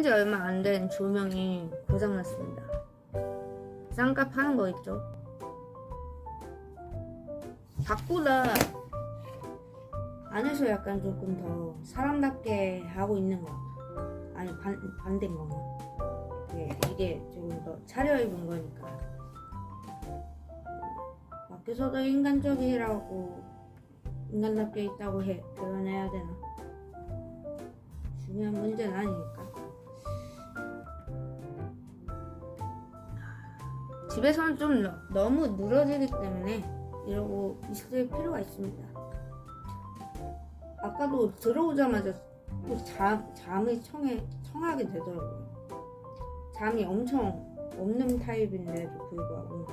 산지 얼마 안 된 조명이 고장났습니다. 쌍값 하는 거 있죠? 밖보다 안에서 약간 조금 더 사람답게 하고 있는 것 같아요. 아니 반, 반대인 건가? 네, 이게 조금 더 차려입은 거니까 밖에서도 인간적이라고 인간답게 있다고 해 표현해야 되나? 중요한 문제는 아니니까. 집에서는 좀 너- 너무 늘어지기 때문에 이러고 있을 필요가 있습니다. 아까도 들어오자마자 또 잠, 잠을 청해, 청하게 되더라고요. 잠이 엄청 없는 타입인데도 불구하고.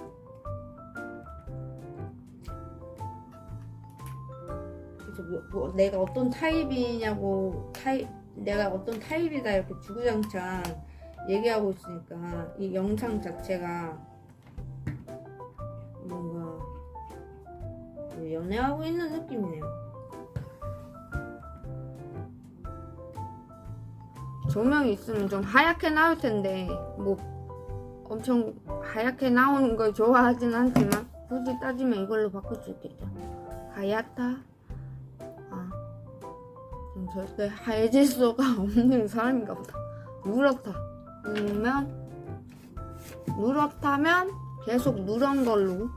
그래서 뭐, 뭐 내가 어떤 타입이냐고 타입 내가 어떤 타입이다 이렇게 주구장창 얘기하고 있으니까 이 영상 자체가 연애하고 있는 느낌이네요. 조명이 있으면 좀 하얗게 나올 텐데 뭐 엄청 하얗게 나오는 걸 좋아하진 않지만 굳이 따지면 이걸로 바꿀 수 있겠죠. 하얗다. 아, 좀 절대 하얘질 수가 없는 사람인가 보다. 누렇다. 누르면 누렇다면 계속 누런 걸로